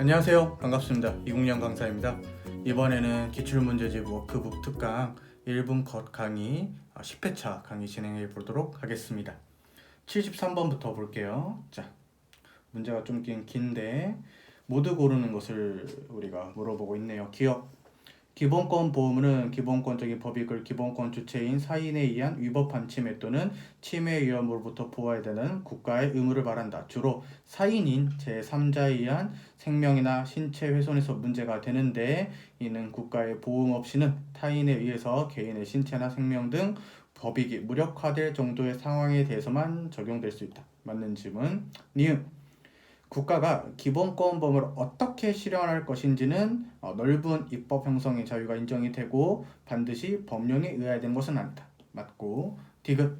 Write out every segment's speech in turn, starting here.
안녕하세요. 반갑습니다. 이국영 강사입니다. 이번에는 기출문제집 워크북 특강 1분 컷 강의 10회차 강의 진행해 보도록 하겠습니다. 73번부터 볼게요. 자, 문제가 좀 긴, 긴데 모두 고르는 것을 우리가 물어보고 있네요. 기억. 기본권 보험은 기본권적인 법익을 기본권 주체인 사인에 의한 위법한 침해 또는 침해 위험으로부터 보호해야 되는 국가의 의무를 말한다. 주로 사인인 제3자에 의한 생명이나 신체 훼손에서 문제가 되는데 이는 국가의 보험 없이는 타인에 의해서 개인의 신체나 생명 등 법익이 무력화될 정도의 상황에 대해서만 적용될 수 있다. 맞는 질문. 니은 국가가 기본권범을 어떻게 실현할 것인지는 어, 넓은 입법 형성의 자유가 인정이 되고 반드시 법령에 의해야 되는 것은 아니다. 맞고 디귿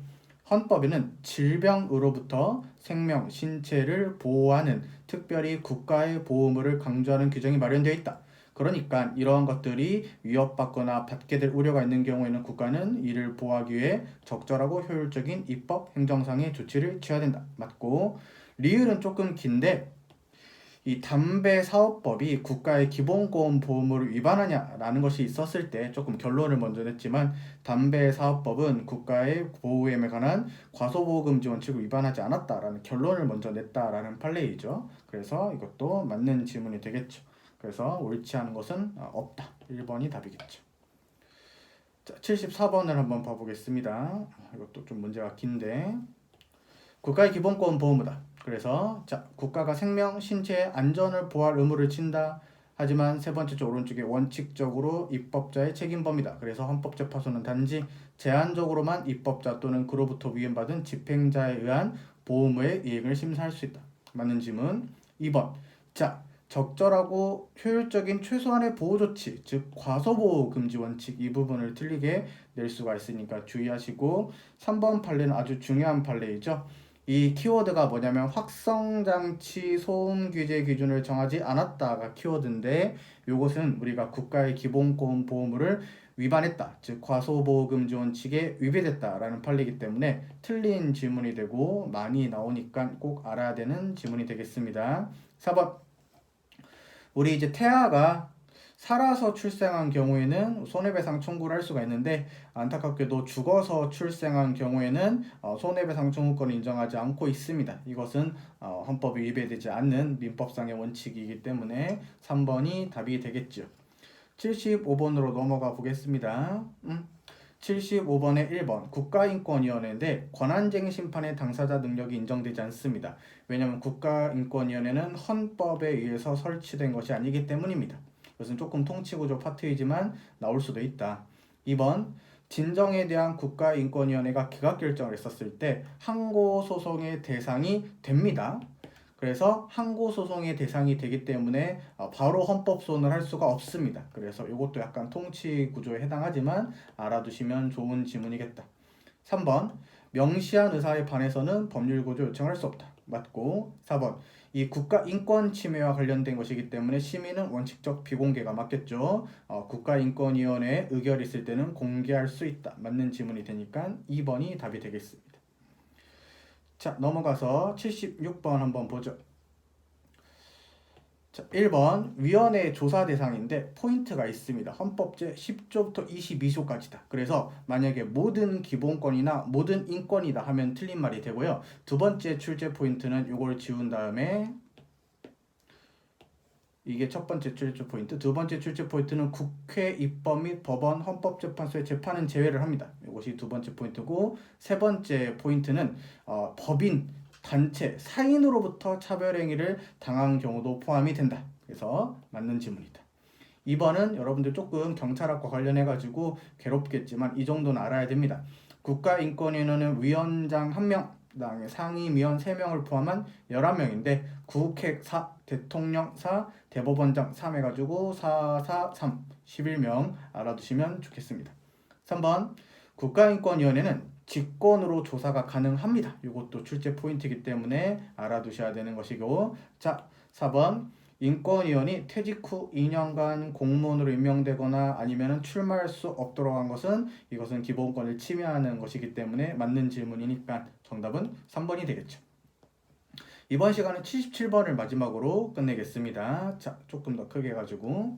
헌법에는 질병으로부터 생명, 신체를 보호하는 특별히 국가의 보호물을 강조하는 규정이 마련되어 있다. 그러니까 이러한 것들이 위협받거나 받게 될 우려가 있는 경우에는 국가는 이를 보호하기 위해 적절하고 효율적인 입법 행정상의 조치를 취해야 된다. 맞고 리을은 조금 긴데 이 담배 사업법이 국가의 기본보험 보험을 위반하냐라는 것이 있었을 때 조금 결론을 먼저 냈지만 담배 사업법은 국가의 보호에 관한 과소보금지 원칙을 위반하지 않았다라는 결론을 먼저 냈다라는 판례이죠. 그래서 이것도 맞는 질문이 되겠죠. 그래서 옳지 않은 것은 없다. 1번이 답이겠죠. 자, 74번을 한번 봐보겠습니다. 이것도 좀 문제가 긴데 국가의 기본권 보호무다. 그래서 자 국가가 생명, 신체 안전을 보호할 의무를 친다. 하지만 세 번째 쪽 오른쪽에 원칙적으로 입법자의 책임 범위다. 그래서 헌법재판소는 단지 제한적으로만 입법자 또는 그로부터 위임받은 집행자에 의한 보호무의 이행을 심사할 수 있다. 맞는 질문 2번. 자 적절하고 효율적인 최소한의 보호 조치, 즉 과소보호 금지 원칙 이 부분을 틀리게 낼 수가 있으니까 주의하시고 3번 판례는 아주 중요한 판례이죠. 이 키워드가 뭐냐면 확성장치 소음 규제 기준을 정하지 않았다가 키워드인데 이것은 우리가 국가의 기본권 보호물을 위반했다. 즉 과소보호금 지 원칙에 위배됐다라는 판례이기 때문에 틀린 질문이 되고 많이 나오니까 꼭 알아야 되는 질문이 되겠습니다. 4번 우리 이제 태아가 살아서 출생한 경우에는 손해배상 청구를 할 수가 있는데 안타깝게도 죽어서 출생한 경우에는 어, 손해배상 청구권을 인정하지 않고 있습니다. 이것은 어, 헌법이 위배되지 않는 민법상의 원칙이기 때문에 3번이 답이 되겠죠. 75번으로 넘어가 보겠습니다. 음. 75번의 1번 국가인권위원회인데 권한쟁의 심판의 당사자 능력이 인정되지 않습니다. 왜냐하면 국가인권위원회는 헌법에 의해서 설치된 것이 아니기 때문입니다. 이것은 조금 통치구조 파트이지만 나올 수도 있다. 2번 진정에 대한 국가인권위원회가 기각 결정을 했었을 때 항고 소송의 대상이 됩니다. 그래서 항고 소송의 대상이 되기 때문에 어, 바로 헌법 소원을 할 수가 없습니다. 그래서 이것도 약간 통치 구조에 해당하지만 알아두시면 좋은 지문이겠다. 3번 명시한 의사에 반해서는 법률 구조 요청할 수 없다. 맞고 4번 이 국가 인권 침해와 관련된 것이기 때문에 시민은 원칙적 비공개가 맞겠죠. 어, 국가인권위원회 의결이 있을 때는 공개할 수 있다. 맞는 지문이 되니까 2번이 답이 되겠습니다. 자 넘어가서 76번 한번 보죠. 자, 1번 위원회 조사 대상인데 포인트가 있습니다. 헌법제 10조부터 22조까지다. 그래서 만약에 모든 기본권이나 모든 인권이다 하면 틀린 말이 되고요. 두 번째 출제 포인트는 이걸 지운 다음에 이게 첫 번째 출제 포인트. 두 번째 출제 포인트는 국회 입법 및 법원 헌법재판소의 재판은 제외를 합니다. 이것이 두 번째 포인트고 세 번째 포인트는 어, 법인 단체, 사인으로부터 차별행위를 당한 경우도 포함이 된다. 그래서 맞는 질문이다. 2번은 여러분들 조금 경찰학과 관련해가지고 괴롭겠지만 이 정도는 알아야 됩니다. 국가인권위원회는 위원장 1명, 당의 상임위원 3명을 포함한 11명인데 국회 4, 대통령 4, 대법원장 3 해가지고 4, 4, 3, 11명 알아두시면 좋겠습니다. 3번 국가인권위원회는 직권으로 조사가 가능합니다. 이것도 출제 포인트이기 때문에 알아두셔야 되는 것이고 자 4번 인권위원이 퇴직 후 2년간 공무원으로 임명되거나 아니면 출마할 수 없도록 한 것은 이것은 기본권을 침해하는 것이기 때문에 맞는 질문이니까 정답은 3번이 되겠죠. 이번 시간은 77번을 마지막으로 끝내겠습니다. 자, 조금 더 크게 해가지고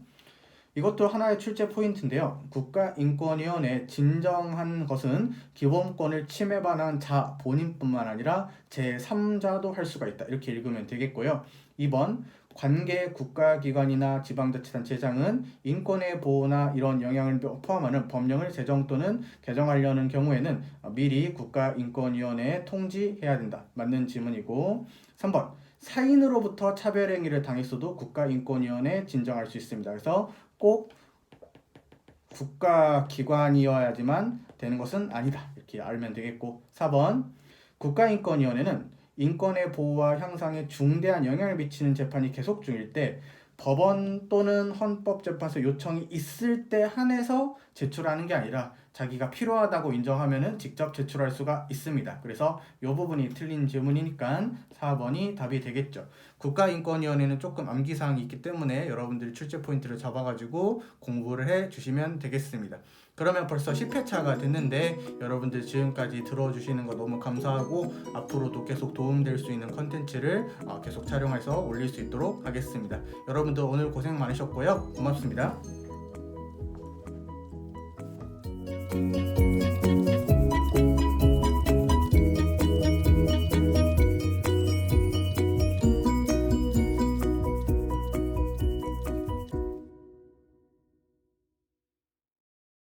이것도 하나의 출제 포인트인데요. 국가인권위원회 진정한 것은 기본권을 침해반한 자 본인뿐만 아니라 제3자도 할 수가 있다. 이렇게 읽으면 되겠고요. 2번 관계 국가기관이나 지방자치단체장은 인권의 보호나 이런 영향을 포함하는 법령을 제정 또는 개정하려는 경우에는 미리 국가인권위원회에 통지해야 된다. 맞는 지문이고 3번 사인으로부터 차별 행위를 당했어도 국가인권위원회에 진정할 수 있습니다. 그래서 꼭 국가기관이어야지만 되는 것은 아니다. 이렇게 알면 되겠고 4번 국가인권위원회는 인권의 보호와 향상에 중대한 영향을 미치는 재판이 계속 중일 때 법원 또는 헌법재판소 요청이 있을 때 한해서 제출하는 게 아니라 자기가 필요하다고 인정하면은 직접 제출할 수가 있습니다. 그래서 이 부분이 틀린 질문이니까 4번이 답이 되겠죠. 국가인권위원회는 조금 암기사항이 있기 때문에 여러분들이 출제 포인트를 잡아가지고 공부를 해 주시면 되겠습니다. 그러면 벌써 10회차가 됐는데 여러분들 지금까지 들어주시는 거 너무 감사하고 앞으로도 계속 도움될 수 있는 컨텐츠를 어, 계속 촬영해서 올릴 수 있도록 하겠습니다. 여러분들 오늘 고생 많으셨고요. 고맙습니다.